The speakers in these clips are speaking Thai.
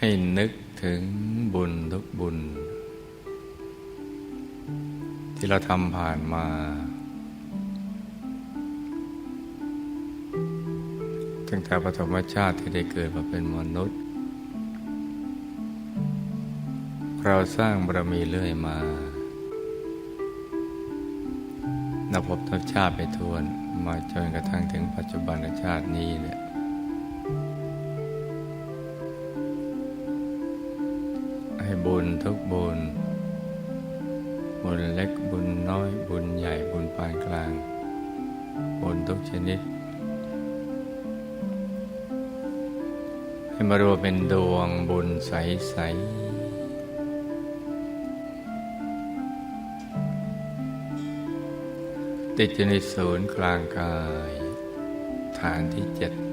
ให้นึกถึงบุญทุกบุญ ที่เราทำผ่านมา ตั้งแต่ปฐมชาติที่ได้เกิดมาเป็นมนุษย์ เราสร้างบารมีเรื่อยมานับพบนับชาติไปทวนมาจนกระทั่งถึงปัจจุบันชาตินี้เนี่ย บุญทุกบุญ บุญเล็กบุญน้อยบุญใหญ่บุญปานกลาง บุญทุกชนิด ให้มารวมเป็นดวงบุญใสๆติดอยู่ในศูนย์กลางกาย ฐานที่เจ็ด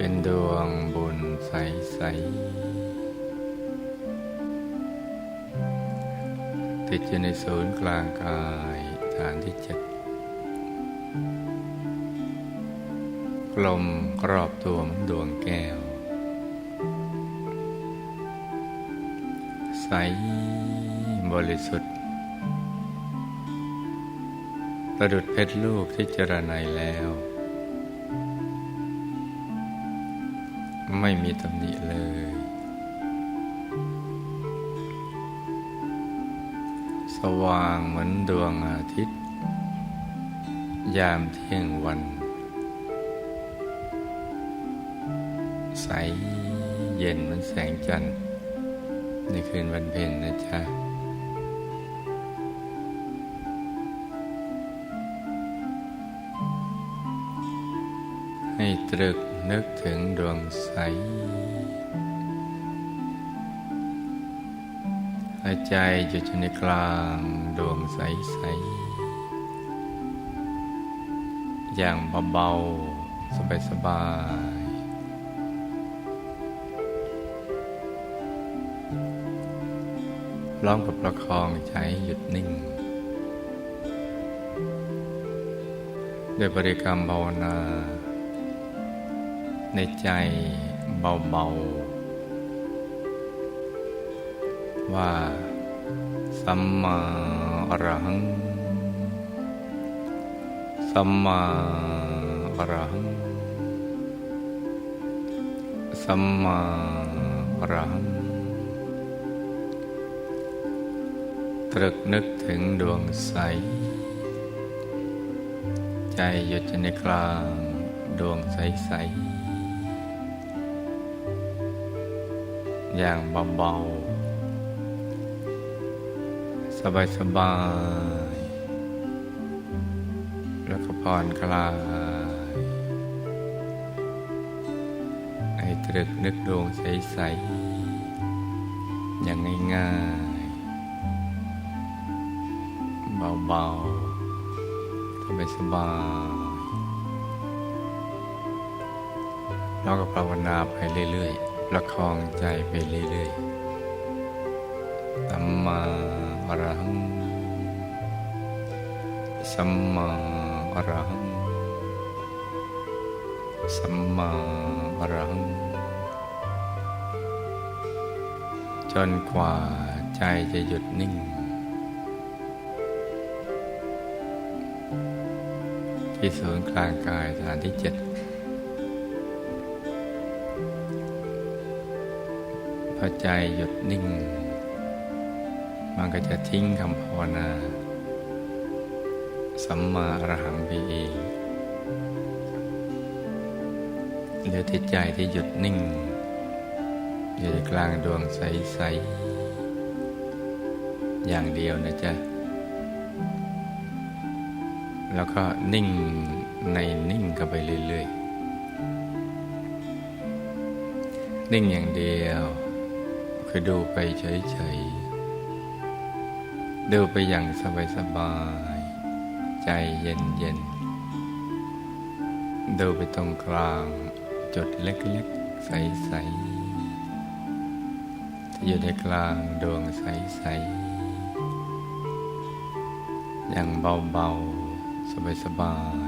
เป็นดวงบุญใส ๆ ติดอยู่ในศูนย์กลางกายฐานที่เจ็ดกลมกรอบตัวเหมือนดวงแก้ว ใสบริสุทธิ์ประดุดเพชรลูกที่เจรไนแล้ว ไม่มีตำหนิเลย สว่างเหมือนดวงอาทิตย์ ยามเที่ยงวัน ใสเย็นเหมือนแสงจันทร์ ในคืนวันเพ็ญนะจ๊ะให้ตรึก นึกถึงดวงใส หายใจอยู่ในกลางดวงใสใส อย่างเบาๆ สบายสบาย ร้องกับประคองใจให้หยุดนิ่งด้วยบริกรรมภาวนา ในใจเบา ๆ ว่า สัมมาอรหัง สัมมาอรหัง สัมมาอรหัง ตรึกนึกถึงดวงใส ใจหยุดในกลางดวงใส ๆ อย่างเบาๆ สบายๆ แล้วก็ผ่อนคลาย ให้ตรึกนึกดวงใส ๆ อย่างง่ายๆ เบาๆ สบายๆเราก็ภาวนาไปเรื่อย ๆ ประคองใจไปเรื่อยๆสัมมาอรหังสัมมาอรหังสัมมาอรหังจนกว่าใจจะหยุดนิ่ง ที่ศูนย์กลางกายฐานที่เจ็ด พอใจหยุดนิ่ง มันก็จะทิ้งคำภาวนา สัมมาอรหังไปเองเหลือที่ใจที่หยุดนิ่ง อยู่กลางดวงใส ๆ อย่างเดียวนะจ๊ะ แล้วก็นิ่งในนิ่งเข้าไปเรื่อย ๆ นิ่งอย่างเดียว คือดูไปเฉยๆ ดูไปอย่างสบายๆ ใจเย็นๆ ดูไปตรงกลางจุดเล็กๆ ใสๆที่อยู่ในกลางดวงใสๆ อย่างเบาๆ สบายๆ